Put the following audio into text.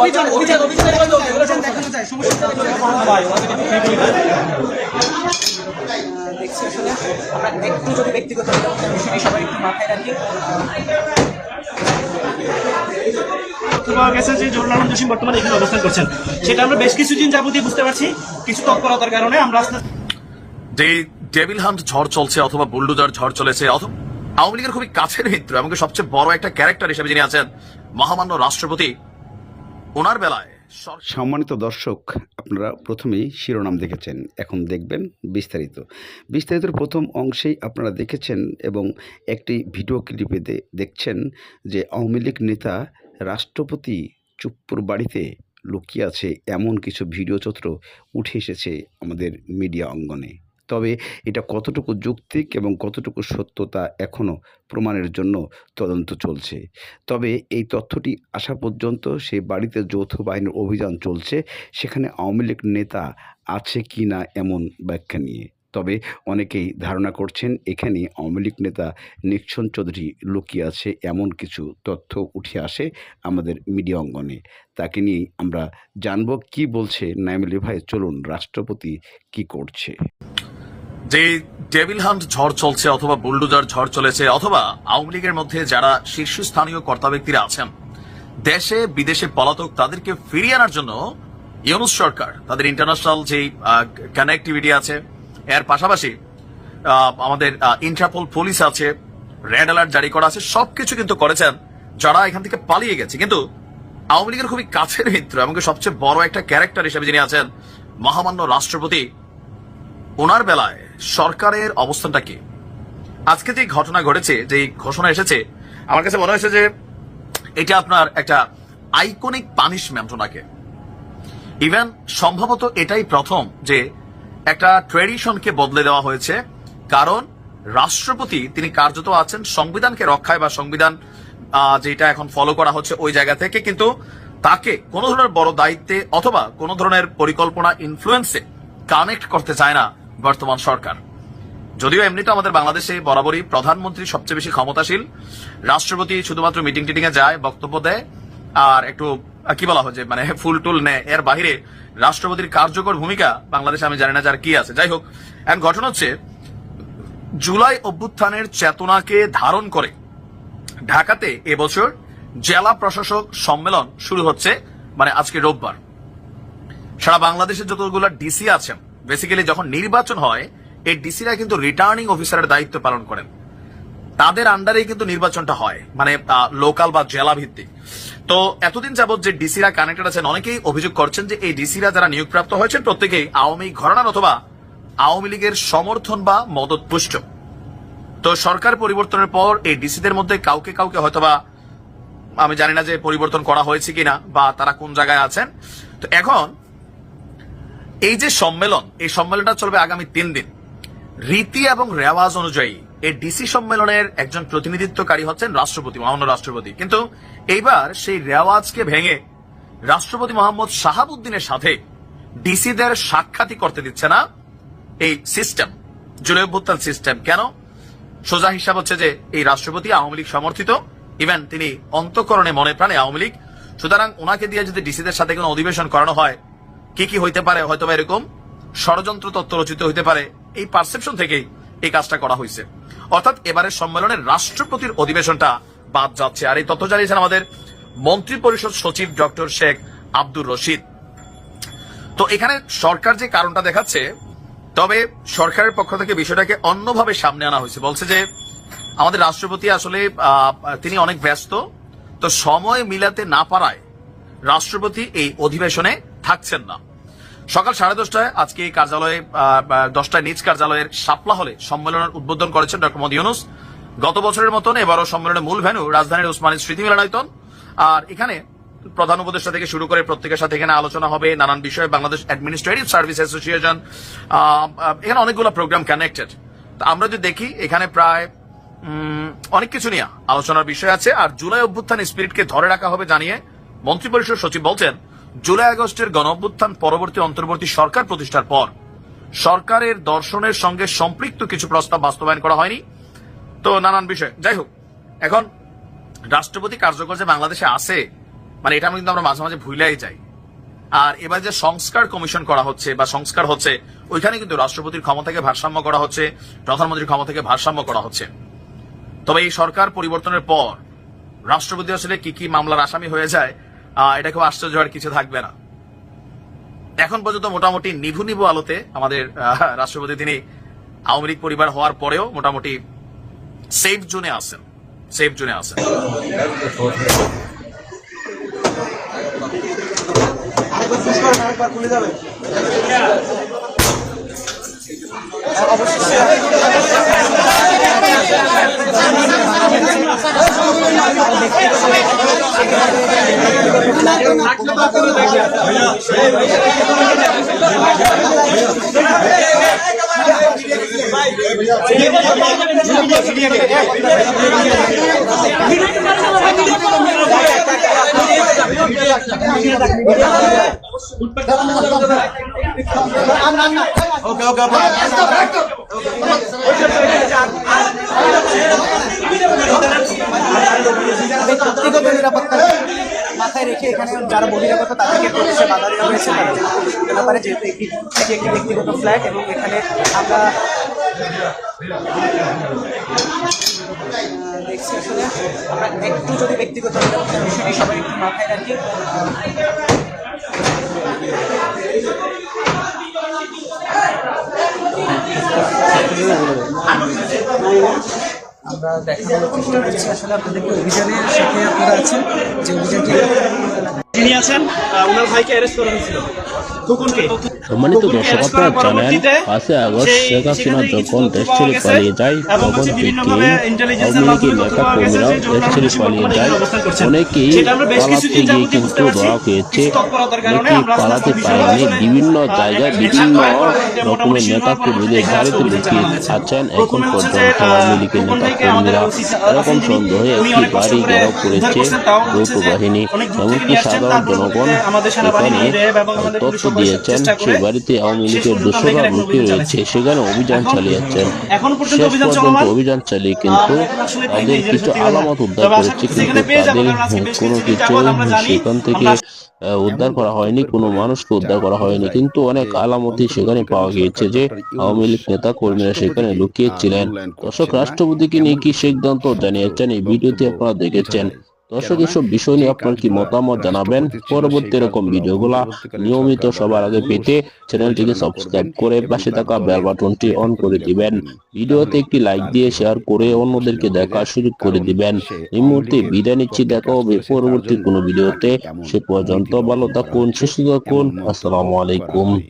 অভিযান অভিযান অভিযান দেখানো যায় সমস্যা দেখছি আসলে আমরা একটু যদি ব্যক্তিগত বিষয়টি সবাই একটু মাথায় রাখি পাওয়া গেছে যে জহুরুল জসিম বর্তমানে এখানে অবস্থান করছেন সেটা আমরা বেশ কিছুদিন যাবতীয় বুঝতে পারছি কিছু তৎপরতার কারণে আমরা আস্তে আস্তে যে ডেভিল হান্ট ঝড় চলছে অথবা বুলডোজার ঝড় চলেছে অথবা আওয়ামী লীগের খুবই কাছের মিত্র সবচেয়ে বড় একটা ক্যারেক্টার হিসেবে যিনি আছেন মহামান্য রাষ্ট্রপতি ওনার বেলায় সম্মানিত দর্শক, আপনারা প্রথমেই শিরোনাম দেখেছেন। এখন দেখবেন বিস্তারিত। বিস্তারিতের প্রথম অংশেই আপনারা দেখেছেন এবং একটি ভিডিও ক্লিপে দেখছেন যে আওয়ামী লীগ নেতা রাষ্ট্রপতি চুপ্পুর বাড়িতে লুকিয়ে আছে এমন কিছু ভিডিও চিত্র উঠে এসেছে আমাদের মিডিয়া অঙ্গনে। তবে এটা কতটুকু যৌক্তিক এবং কতটুকু সত্যতা এখনও প্রমাণের জন্য তদন্ত চলছে। তবে এই তথ্যটি আসা পর্যন্ত সেই বাড়িতে যৌথ বাহিনীর অভিযান চলছে, সেখানে আওয়ামী লীগ নেতা আছে কি না এমন ব্যাখ্যা নিয়ে। তবে অনেকেই ধারণা করছেন এখানে আওয়ামী লীগ নেতা নিক্সন চৌধুরী লুকিয়ে আছে, এমন কিছু তথ্য উঠে আসে আমাদের মিডিয়া অঙ্গনে। তাকে নিয়েই আমরা জানব কি বলছে নাইমুলি ভাই। চলুন, রাষ্ট্রপতি কি করছে? যে ডেভিল হান্ট ঝড় চলছে অথবা বুলডোজার ঝড় চলেছে অথবা আওয়ামী লীগের মধ্যে যারা শীর্ষস্থানীয় কর্তা ব্যক্তিরা আছেন, দেশে, বিদেশে পলাতক তাদেরকে ফিরিয়ে আনার জন্য ইউনুস সরকার, তাদের ইন্টারন্যাশনাল যে কানেক্টিভিটি আছে এর পাশাপাশি আমাদের ইন্টারপোল পুলিশ আছে রেড অ্যালার্ট জারি করা আছে, সবকিছু কিন্তু করেছেন যারা এখান থেকে পালিয়ে গেছে। কিন্তু আওয়ামী লীগের খুবই কাছের মিত্র এমনকি সবচেয়ে বড় একটা ক্যারেক্টার হিসেবে যিনি আছেন, মহামান্য রাষ্ট্রপতি ওনার বেলায় সরকারের অবস্থানটা কি? আজকে যে ঘটনা ঘটেছে, যে ঘোষণা এসেছে, আমার কাছে মনে হয়েছে যে এটা আপনার একটা আইকনিক পানিশমেন্ট ওনাকে। ইভেন সম্ভবত এটাই প্রথম যে একটা ট্রেডিশনকে বদলে দেওয়া হয়েছে, কারণ রাষ্ট্রপতি তিনি কার্যত আছেন সংবিধানকে রক্ষায় বা সংবিধান যেটা এখন ফলো করা হচ্ছে ওই জায়গা থেকে, কিন্তু তাকে কোনো ধরনের বড় দায়িত্বে অথবা কোনো ধরনের পরিকল্পনা ইনফ্লুয়েন্সে কানেক্ট করতে চায় না বর্তমান সরকার। যদিও এমনিতে আমাদের বাংলাদেশে বরাবরই প্রধানমন্ত্রী সবচেয়ে বেশি ক্ষমতাশীল, রাষ্ট্রপতি শুধুমাত্র মিটিং টিটিং এ যায়, বক্তব্য দেয়, আর একটু কি বলা হয় যে মানে ফুল টুল নেয়। এর বাহিরে রাষ্ট্রপতির কার্যকর ভূমিকা বাংলাদেশে আমি জানি না যার কি আছে। যাই হোক এখন ঘটনা হচ্ছে, জুলাই অভ্যুত্থানের চেতনাকে ধারণ করে ঢাকাতে এবছর জেলা প্রশাসক সম্মেলন শুরু হচ্ছে মানে আজকে রোববার। সারা বাংলাদেশের যতগুলো ডিসি আছেন বেসিক্যালি যখন নির্বাচন হয়, এই ডিসিরা কিন্তু রিটার্নিং অফিসারের দায়িত্ব পালন করেন। তাদের আন্ডারেই কিন্তু নির্বাচনটা হয় মানে লোকাল বা জেলা ভিত্তিক তো এতদিন যাবৎ যে ডিসিরা কানেক্টেড আছেন, অনেকেই অভিযোগ করছেন যে এই ডিসিরা যারা নিয়োগপ্রাপ্ত হয়েছেন, প্রত্যেকেই আওয়ামী ঘরানার অথবা আওয়ামী লীগের সমর্থন বা মদত পুষ্ট তো সরকার পরিবর্তনের পর এই ডিসিদের মধ্যে কাউকে কাউকে হয়তোবা, আমি জানি না যে পরিবর্তন করা হয়েছে কিনা বা তারা কোন জায়গায় আছেন। তো এখন এই যে সম্মেলন, এই সম্মেলনটা চলবে আগামী তিন দিন। রীতি এবং রেওয়াজ অনুযায়ী এই ডিসি সম্মেলনের একজন প্রতিনিধিত্বকারী হচ্ছেন রাষ্ট্রপতি, মহামান্য রাষ্ট্রপতি। কিন্তু এইবার সেই রেওয়াজকে ভেঙে রাষ্ট্রপতি মোহাম্মদ শাহাবুদ্দিনের সাথে ডিসিদের সাক্ষাৎই করতে দিচ্ছে না এই সিস্টেম, জুলাই অভ্যুত্থান সিস্টেম। কেন? সোজা হিসাব হচ্ছে যে এই রাষ্ট্রপতি আওয়ামী লীগ সমর্থিত। ইভেন তিনি অন্তঃকরণে মনে প্রাণে আওয়ামী লীগ। সুতরাং ওনাকে দিয়ে যদি ডিসিদের সাথে কোনো অধিবেশন করানো হয়, কি কি হইতে পারে? হয়তো এরকম ষড়যন্ত্র তত্ত্ব রচিত হইতে পারে। এই পারসেপশন থেকেই এই কাজটা করা হয়েছে অর্থাৎ এবারের সম্মেলনের রাষ্ট্রপতির অধিবেশনটা বাদ যাচ্ছে। আর এই তথ্য জানিয়েছেন আমাদের মন্ত্রী পরিষদ সচিব ডক্টর শেখ আব্দুর রশিদ। তো এখানে সরকার যে কারণটা দেখাচ্ছে, তবে সরকারের পক্ষ থেকে বিষয়টাকে অন্যভাবে সামনে আনা হয়েছে। বলছে যে, আমাদের রাষ্ট্রপতি আসলে তিনি অনেক ব্যস্ত, তো সময় মিলাতে না পারায় রাষ্ট্রপতি এই অধিবেশনে থাকছেন না। সকাল সাড়ে দশটায় আজকে কার্যালয়ে দশটায় নিজ কার্যালয়ের সাপলা হলে সম্মেলনের উদ্বোধন করেছেন ডক্টর মোদী ইউনুস। গত বছরের মতন এবারও সম্মেলনের মূল ভেন্যু রাজধানীর উসমানী স্মৃতি মিলনায়তন আর এখানে প্রধান উপদেষ্টা থেকে শুরু করে প্রত্যেকের সাথে এখানে আলোচনা হবে, নানান বিষয়ে বাংলাদেশ অ্যাডমিনিস্ট্রেটিভ সার্ভিস অ্যাসোসিয়েশন এখানে অনেকগুলো প্রোগ্রাম কানেক্টেড আমরা যদি দেখি, এখানে প্রায় অনেক কিছু নিয়ে আলোচনার বিষয় আছে। আর জুলাই অভ্যুত্থান স্পিরিটকে ধরে রাখা হবে জানিয়ে মন্ত্রিপরিষদ সচিব বলছেন জুলাই আগস্টের গণ অভ্যুত্থান পরবর্তী অন্তর্বর্তী সরকার প্রতিষ্ঠার পর সরকারের দর্শনের সঙ্গে সম্পৃক্ত কিছু প্রস্তাব বাস্তবায়ন করা হয়নি। তো নানান বিষয়। যাই হোক, এখন রাষ্ট্রপতি কার্যকর যে বাংলাদেশে আছে মানে এটা কিন্তু আমরা মাঝে মাঝে ভুলাই যাই। আর এবার যে সংস্কার কমিশন করা হচ্ছে বা সংস্কার হচ্ছে, ওইখানে কিন্তু রাষ্ট্রপতির ক্ষমতাকে ভারসাম্য করা হচ্ছে, প্রধানমন্ত্রীর ক্ষমতাকে ভারসাম্য করা হচ্ছে। তবে এই সরকার পরিবর্তনের পর রাষ্ট্রপতি আসলে কি কি মামলার আসামি হয়ে যায় এটা খুব আশ্চর্য হওয়ার কিছু থাকবে না। এখন পর্যন্ত মোটামুটি নিভু নিভু আলোতে আমাদের রাষ্ট্রপতি তিনি আওয়ামী লীগ পরিবার হওয়ার পরেও মোটামুটি সেফ জোনে আছেন, সেফ জোনে আছেন ব্যক্তিগত নিরাপত্তা মাথায় রেখে এখানে যারা বহিরাগত, তাদেরকে প্রবেশে বাধা দেওয়া হয়েছে। তারা যেন ঢুকতে না পারে যেহেতু একটি একটি ব্যক্তিগত ফ্ল্যাট এবং এখানে আমরা দেখছি আসলে আমরা একটু যদি ব্যক্তিগত বিষয়টি সবাই একটু মাথায় রাখি। আমরা দেখানোর চেষ্টা করছি আসলে আপনাদেরকে অভিযানের সাথে আপনারা আছেন, যে অভিযানটি যিনি আছেন ওনার ভাইকে অ্যারেস্ট করা হয়েছিল। খুকুনকে সম্মানিত দর্শক আপনারা জানেন পাঁচই আগস্ট শেখ হাসিনা যখন দেশ ছেড়ে পালিয়ে যায় তখন থেকে আওয়ামী গেছে কর্মীরাও দেশ ছেড়ে পালিয়ে যায় এখানে অনেকেই পালাতে গিয়ে কিন্তু। ধরা হয়েছে অনেকেই পালাতে পারেনি বিভিন্ন জায়গায় বিভিন্ন রকমের নেতা কর্মীদের এখানে লুকিয়ে আছেন এখন পর্যন্ত আওয়ামী লীগের নেতা কর্মীরা এরকম সন্দেহে একটি বাড়ি ঘেরাও করেছে যৌথ বাহিনী এমনকি সাধারণ জনগণ আমাদের তথ্য দিয়েছেন সেই বাড়িতে আওয়ামী লীগের লুকিয়ে অভিযান রয়েছে সেখানে অভিযান চালিয়ে যাচ্ছেন শেষ পর্যন্ত অভিযান চালিয়ে কিন্তু তাদের কিছু আলামত উদ্ধার করেছে কিন্তু তাদের কোনো কিছু সেখান থেকে উদ্ধার করা হয়নি কোনো মানুষকে উদ্ধার করা হয়নি। কিন্তু অনেক আলামতই সেখানে পাওয়া গিয়েছে যে আওয়ামী লীগ নেতা কর্মীরা সেখানে লুকিয়েছিলেন। দর্শক রাষ্ট্রপতিকে নিয়ে কি সিদ্ধান্ত জানিয়েছেন? এই ভিডিওতে আপনারা দেখেছেন। দর্শক এসব বিষয় নিয়ে আপনার কি মতামত জানাবেন? পরবর্তী এরকম ভিডিওগুলা নিয়মিত সবার আগে পেতে চ্যানেলটিকে সাবস্ক্রাইব করে পাশে থাকা বেল বাটনটি অন করে দিবেন। ভিডিওতে একটি লাইক দিয়ে শেয়ার করে অন্যদেরকে দেখার সুযোগ করে দিবেন। এই মুহূর্তে বিদায় নিচ্ছি। দেখা হবে পরবর্তী কোনো ভিডিওতে। সে পর্যন্ত ভালো থাকুন সুস্থ থাকুন। আসসালামু আলাইকুম।